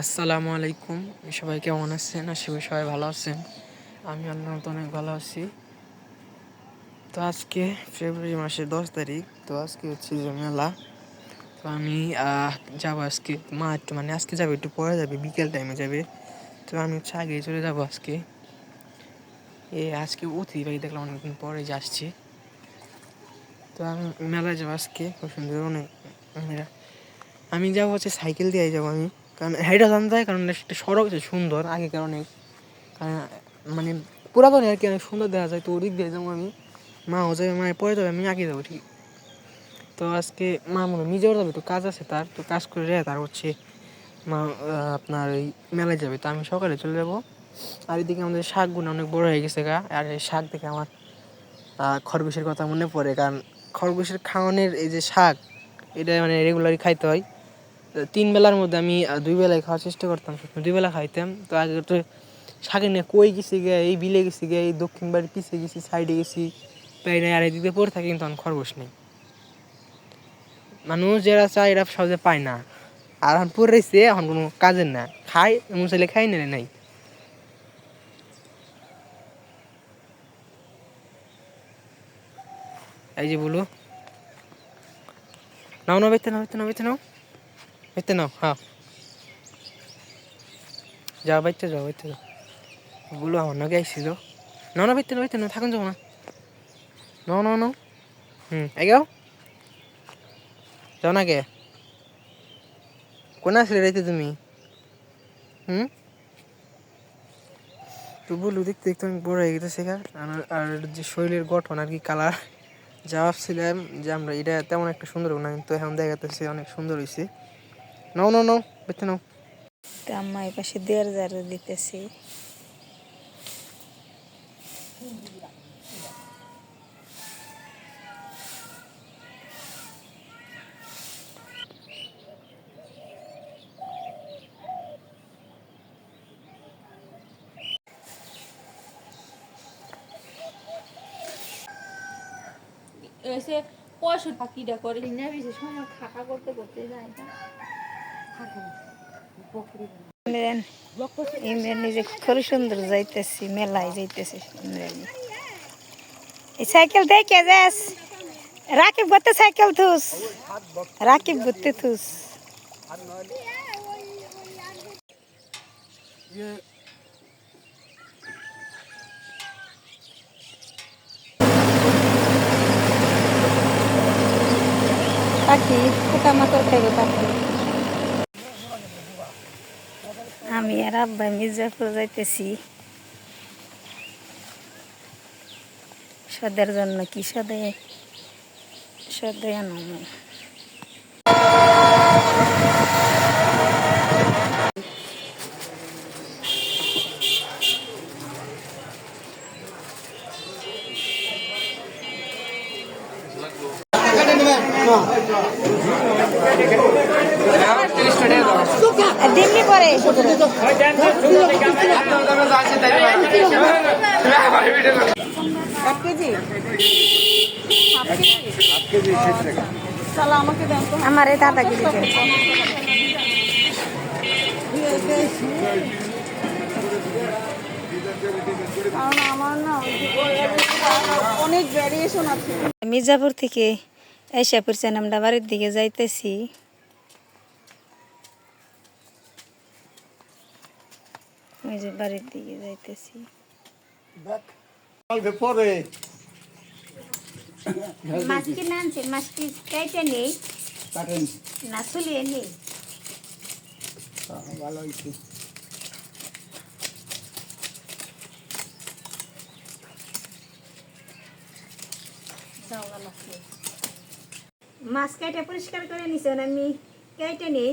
আসসালামু আলাইকুম। সবাই কেমন আছেন? আশা করি সবাই ভালো আছেন। আমি আল্লাহ অনেক ভালো আছি। তো আজকে ফেব্রুয়ারি মাসের দশ তারিখ। তো আজকে হচ্ছে যে মেলা। তো আমি যাব আজকে মা একটু মানে আজকে যাবে, একটু পরে যাবে, বিকেল টাইমে যাবে। তো আমি হচ্ছে আগে চলে যাব আজকে। এ, আজকে অতিবাহী দেখলাম অনেকদিন পরে যে আসছি। তো আমি মেলায় যাব আজকে, খুব সুন্দর অনেক আমি যাব হচ্ছে সাইকেল দিয়ে যাব আমি। কারণ হেঁটে জানতে হয় কারণ একটা সড়ক আছে সুন্দর আগেকার অনেক, কারণ মানে পুরাতন আর কি অনেক সুন্দর দেখা যায়, তো ওদিক দিয়ে যাব আমি মাও যাবে, মায়ের পরে যাবে, আমি আগে যাব, ঠিক। তো আজকে মা মনে নিজেও যাবে, তো কাজ আছে তার, তো কাজ করে রে, তার হচ্ছে মা আপনার ওই মেলায় যাবে, তো আমি সকালে চলে যাব। আর এদিকে আমাদের শাক শাকগুলো অনেক বড় হয়ে গেছে গা, আর এই শাক দেখে আমার খরগোশের কথা মনে পড়ে, কারণ খরগোশের খাওয়ানোর এই যে শাক, এটা মানে রেগুলারই খাইতে হয়। তিন বেলার মধ্যে আমি দুই বেলায় খাওয়ার চেষ্টা করতাম দুই বেলা খাইতাম। তো আগে তো শাকের নিয়ে কই গেছি গে, এই বিলে গেছি গে, এই দক্ষিণ বাড়ির পিছিয়ে গেছি সাইডে গেছি। প্রায় আর এদিকে পড়ে থাকে, কিন্তু এখন খরগোশ নেই। মানুষ যারা চায়, এরা সহজে পায় না। আর এখন পড়ে রয়েছে এখন কোনো কাজের না। খাই মুসাইলে খাই না, নাই। এই যে বলো। নাও নাও বেতে নাও বেতে নাও বেতে নাও। বেতে নাও হ্যাঁ যাও, বাইতে যাও বাইতে যাও। বলো, আমার নাকি আইসিল নাও না বেতে নাও বেতে নাও থাকুন যাব না। নাও নাও নাও। হুম এগাও যাও। না কে? কোন আসলে রাইতে তুমি? হুম? তো বলু, দেখতে দেখতে অনেক বড় হয়ে গেছে শেখা আর আর যে শরীরের গঠন আর কি, কালার, যা ভাবছিলাম যে আমরা, এটা তেমন একটা সুন্দর না, কিন্তু এখন দেখা যাচ্ছে অনেক সুন্দর হয়েছে নাও নাও নাও বেতে নাও তো আম্মা এই পাশে দেড় জারে দিতেছি। এসে পয়সা পাখিটা করে? না বেশি সময় খাকা করতে করতে যায় না। খুব সুন্দর যাইতেছি, মেলায় যাইতেছি এই সাইকেল দেখে যাস। রাকিব করতে সাইকেল থুস। রাকিব ঘুরতে থুস। পাখি পোকামাকড় খাইবে পাখি। আমি আর আব্বাই মির্জাপুর যাইতেছি। সদের জন্য কি সদে? সদে আনো দিল্লি আমার এই দাদা কেজি মির্জাপুর থেকে এসে পড়ছেন আমরা বাড়ির দিকে যাইতেছি ওই যে বাড়ির দিকে যাইতেছি কালকে পরে মাছ কিনে আনছে মাছ কি কেটে নেই কাটেন না চুলিয়ে নেই ভালো হয়েছে মাছ কেটে পরিষ্কার করে নিছেন আমি কেটে নেই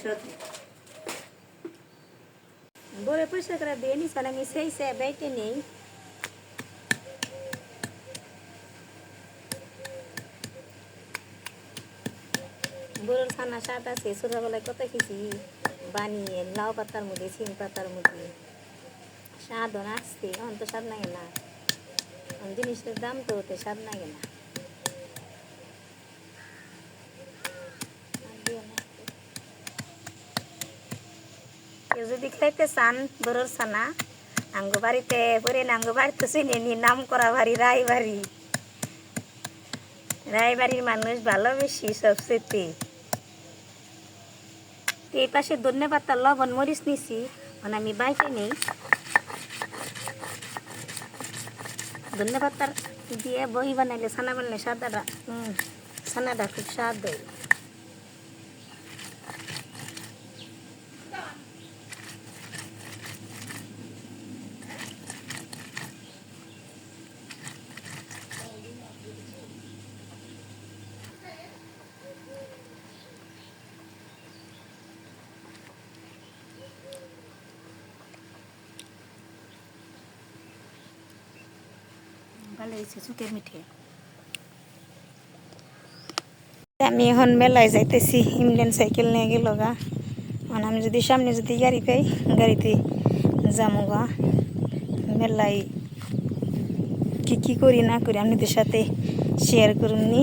সবজি বলে পরিষ্কার করে দিয়ে নিস আমি সেই সে বেটে নেই বড়োর ছানা স্বাদ আছে ছোটবেলায় কত কিছু বানিয়ে লাউ পাতার মধ্যে সিম পাতার মধ্যে স্বাদ আসছে এখন তো স্বাদ লাগে না জিনিসটার দাম তো ওতে স্বাদ লাগে না আর দিও না। যদি খাইতে চান বড়োর ছানা আঙ্গ বাড়িতে পরে না আঙ্গ বাড়িতে চিনে নি নাম করা বাড়ি রায় বাড়ি রায় বাড়ির মানুষ ভালো বেশি সবচেয়ে তো এই পাশে ধনে লবণ মরিচ নিছি মানে আমি বাইকে নেই ধনে পাতার দিয়ে বহি বানাইলে ছানা বানাইলে সাদাটা ছানাটা খুব স্বাদ হয় আমি এখন মেলায় যাইতেছি, ইমলেন সাইকেল নিয়ে গেল গা। মানে আমি যদি সামনে যদি গাড়ি পাই, গাড়িতে যাব গা। মেলায় কি কি করি না করি আপনাদের সাথে শেয়ার করুন নি।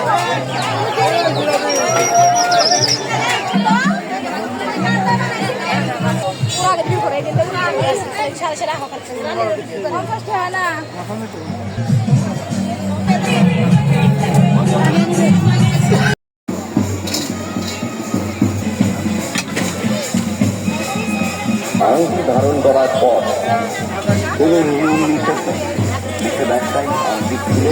আংটি ধারণ করার পর কোনো নিয়ম নিষেধ নিষেধাজ্ঞায় আংটি খুলে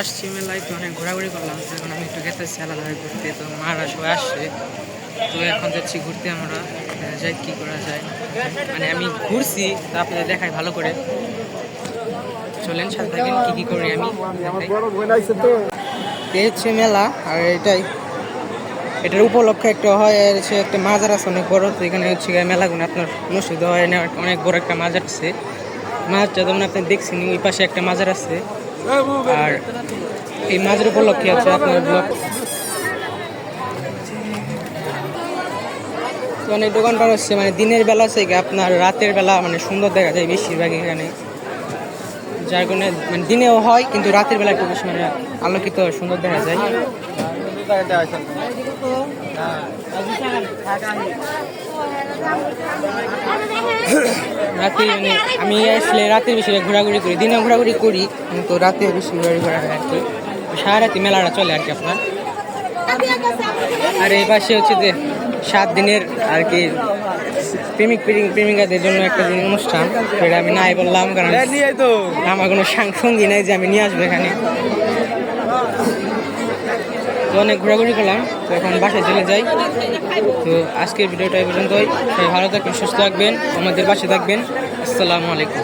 আসছি মেলায় তো অনেক ঘোরাঘুরি করলাম এখন আমি একটু গেতেছি আলাদাভাবে ঘুরতে তো মারা সবাই আসছে। তো এখন যাচ্ছি ঘুরতে আমরা যাই কি করা যায়। মানে আমি ঘুরছি তা আপনাদের দেখাই ভালো করে। চলেন সাথে থাকেন কি কি করি আমি এই হচ্ছে মেলা আর এটাই। এটার উপলক্ষে একটা হয় হচ্ছে একটা মাজার আছে অনেক বড়, তো এখানে হচ্ছে গিয়ে মেলাগুলো আপনার অনুষ্ঠিত হয় এখানে অনেক বড় একটা মাজার আছে। মাজারটা যেমন আপনি দেখছেন, ওই পাশে একটা মাজার আছে। আর এই মাজার উপলক্ষে আছে আপনার ব্লক। অনেক দোকানপাট হচ্ছে মানে দিনের বেলা থেকে আপনার রাতের বেলা মানে সুন্দর দেখা যায় বেশিরভাগ এখানে। যার কারণে মানে দিনেও হয়, কিন্তু রাতের বেলা একটু বেশি মানে আলোকিত সুন্দর দেখা যায়। রাতে মানে আমি আসলে রাতে বেশি ঘোরাঘুরি করি দিনে ঘোরাঘুরি করি কিন্তু রাতে বেশি ঘোরাঘুরি করা হয় আর কি। সারা রাতে মেলাটা চলে আর কি আপনার। আর এই পাশে হচ্ছে যে সাত দিনের আর কি প্রেমিক প্রেমিক- প্রেমিকাদের জন্য একটা দিন অনুষ্ঠান সেটা আমি নাই বললাম কারণ আমার কোনো সঙ্গী নাই যে আমি নিয়ে আসব এখানে। তো অনেক ঘোরাঘুরি করলাম, তো এখন বাসায় চলে যাই। তো আজকের ভিডিওটা এই পর্যন্তই। ভালো থাকবেন, সুস্থ থাকবেন, আমাদের বাসায় থাকবেন। আসসালামু আলাইকুম।